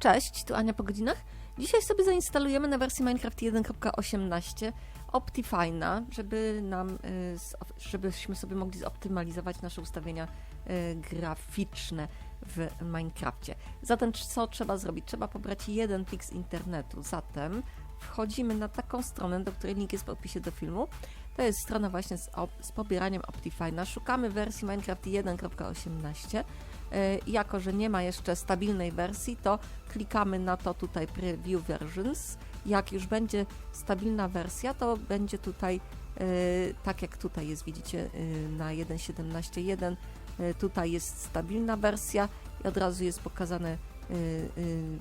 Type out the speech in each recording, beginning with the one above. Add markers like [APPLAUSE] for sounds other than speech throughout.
Cześć, tu Ania po godzinach. Dzisiaj sobie zainstalujemy na wersji Minecraft 1.18 Optifine'a, żeby nam, y, żebyśmy sobie mogli zoptymalizować nasze ustawienia y, graficzne w Minecrafcie. Zatem co trzeba zrobić? Trzeba pobrać jeden plik z internetu. Zatem wchodzimy na taką stronę, do której link jest w opisie do filmu. To jest strona właśnie z, z pobieraniem Optifine'a. Szukamy wersji Minecraft 1.18. Y, Jako, że nie ma jeszcze stabilnej wersji, to klikamy na to tutaj Preview Versions. Jak już będzie stabilna wersja, to będzie tutaj, y, tak jak tutaj jest, widzicie, y, na 1.17.1, y, tutaj jest stabilna wersja i od razu jest pokazane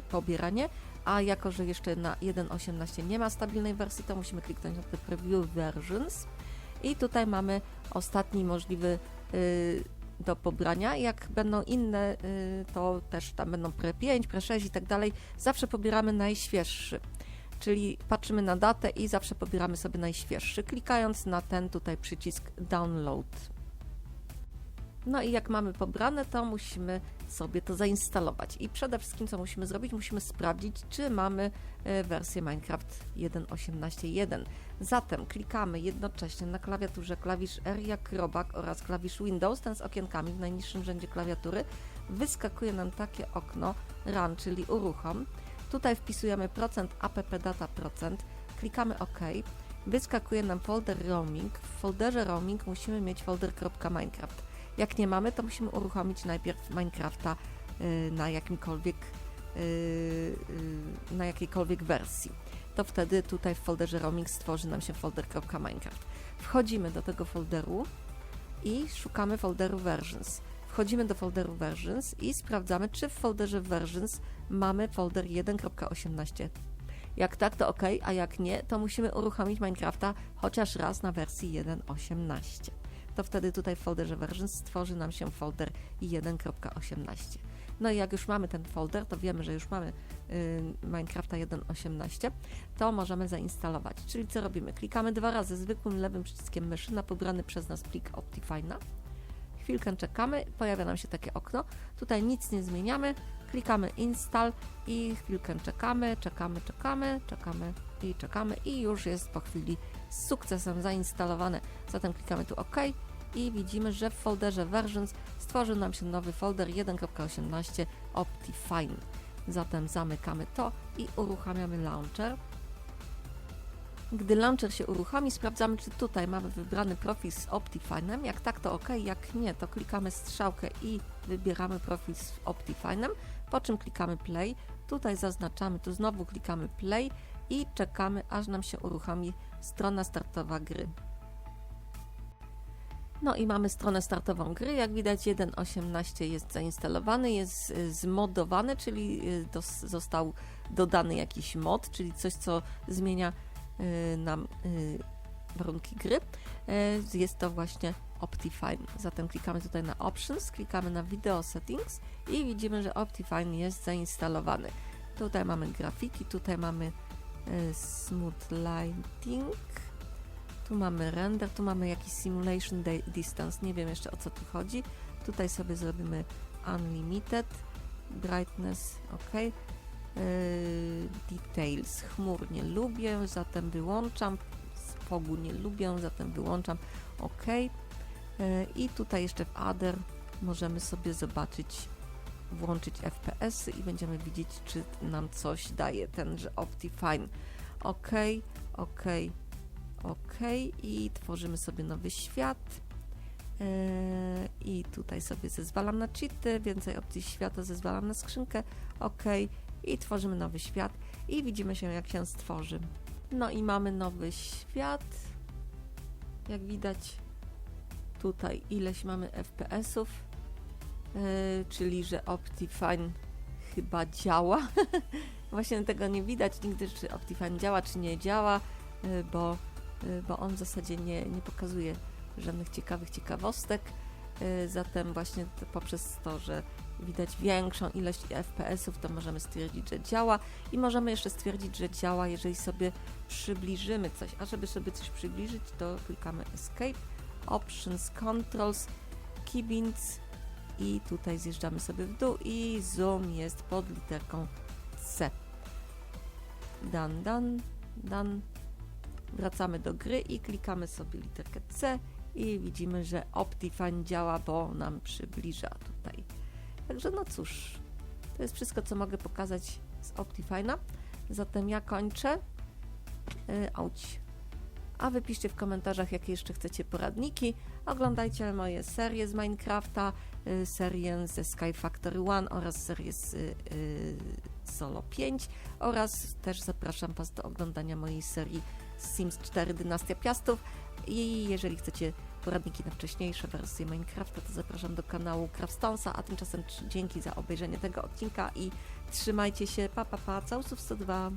pobieranie. A jako, że jeszcze na 1.18 nie ma stabilnej wersji, to musimy kliknąć na te Preview Versions. I tutaj mamy ostatni możliwy do pobrania. Jak będą inne, y, to też tam będą Pre 5, Pre 6 i tak dalej. Zawsze pobieramy najświeższy. Czyli patrzymy na datę i zawsze pobieramy sobie najświeższy, klikając na ten tutaj przycisk Download. No i jak mamy pobrane, to musimy sobie to zainstalować. I przede wszystkim, co musimy zrobić, musimy sprawdzić, czy mamy e, wersję Minecraft 1.18.1. Zatem klikamy jednocześnie na klawiaturze klawisz R jak robak oraz klawisz Windows, ten z okienkami w najniższym rzędzie klawiatury. Wyskakuje nam takie okno Run, czyli uruchom. Tutaj wpisujemy procent appdata procent, klikamy OK. Wyskakuje nam folder roaming. W folderze roaming musimy mieć folder .minecraft. Jak nie mamy, to musimy uruchomić najpierw Minecrafta y, na jakimkolwiek y, y, na jakiejkolwiek wersji. To wtedy tutaj w folderze roaming stworzy nam się folder .minecraft. Wchodzimy do tego folderu i szukamy folderu versions. Wchodzimy do folderu versions i sprawdzamy, czy w folderze versions mamy folder 1.18. Jak tak, to ok, a jak nie, to musimy uruchomić Minecrafta chociaż raz na wersji 1.18 to wtedy tutaj w folderze versions stworzy nam się folder 1.18. No i jak już mamy ten folder, to wiemy, że już mamy y, Minecrafta 1.18, to możemy zainstalować. Czyli co robimy? Klikamy dwa razy zwykłym lewym przyciskiem myszy na pobrany przez nas plik Optifine'a. Chwilkę czekamy, pojawia nam się takie okno. Tutaj nic nie zmieniamy, klikamy install i chwilkę czekamy, czekamy, czekamy, czekamy i czekamy i już jest po chwili z sukcesem zainstalowane. Zatem klikamy tu OK i widzimy, że w folderze versions stworzył nam się nowy folder 1.18 Optifine. Zatem zamykamy to i uruchamiamy launcher. Gdy launcher się uruchomi, sprawdzamy, czy tutaj mamy wybrany profil z Optifine'em. Jak tak, to OK. Jak nie, to klikamy strzałkę i wybieramy profil z Optifine'em, po czym klikamy Play. Tutaj zaznaczamy, tu znowu klikamy Play i czekamy, aż nam się uruchomi strona startowa gry. No i mamy stronę startową gry. Jak widać 1.18 jest zainstalowany, jest zmodowany, czyli y, został dodany jakiś mod, czyli coś, co zmienia y, nam y, warunki gry. Jest to właśnie Optifine. Zatem klikamy tutaj na Options, klikamy na Video Settings i widzimy, że Optifine jest zainstalowany. Tutaj mamy grafiki, tutaj mamy Smooth Lighting, tu mamy render, tu mamy jakiś simulation distance, nie wiem jeszcze o co tu chodzi. Tutaj sobie zrobimy unlimited, brightness, ok. Yy, details, chmur nie lubię, zatem wyłączam. Spogu nie lubię, zatem wyłączam, ok. Yy, I tutaj jeszcze w other możemy sobie zobaczyć, włączyć FPS i będziemy widzieć, czy nam coś daje tenże Optifine. Ok, ok, OK i tworzymy sobie nowy świat. Yy, I tutaj sobie zezwalam na cheaty, więcej opcji świata zezwalam na skrzynkę. OK i tworzymy nowy świat i widzimy się jak się stworzy. No i mamy nowy świat. Jak widać tutaj ileś mamy FPS-ów, czyli że Optifine chyba działa. [LAUGHS] Właśnie tego nie widać nigdy, czy Optifine działa, czy nie działa, yy, bo y, bo on w zasadzie nie, nie pokazuje żadnych ciekawych ciekawostek. y, Zatem właśnie poprzez to, że widać większą ilość FPS-ów, to możemy stwierdzić, że działa i możemy jeszcze stwierdzić, że działa, jeżeli sobie przybliżymy coś. A żeby sobie coś przybliżyć, to klikamy Escape, Options, Controls, Keybinds i tutaj zjeżdżamy sobie w dół i zoom jest pod literką C. Dan, dan, dan. Wracamy do gry i klikamy sobie literkę C i widzimy, że Optifine działa, bo nam przybliża tutaj. Także no cóż, to jest wszystko, co mogę pokazać z Optifine'a. Zatem ja kończę. Yy, auć. A wy piszcie w komentarzach, jakie jeszcze chcecie poradniki. Oglądajcie moje serie z Minecrafta, y, serię ze Sky Factory One oraz serię z y, y, Solo 5 oraz też zapraszam Was do oglądania mojej serii Sims 4 Dynastia Piastów. I jeżeli chcecie poradniki na wcześniejsze wersje Minecrafta, to zapraszam do kanału Craftstonesa, a tymczasem dzięki za obejrzenie tego odcinka i trzymajcie się, pa pa pa, całusów 102.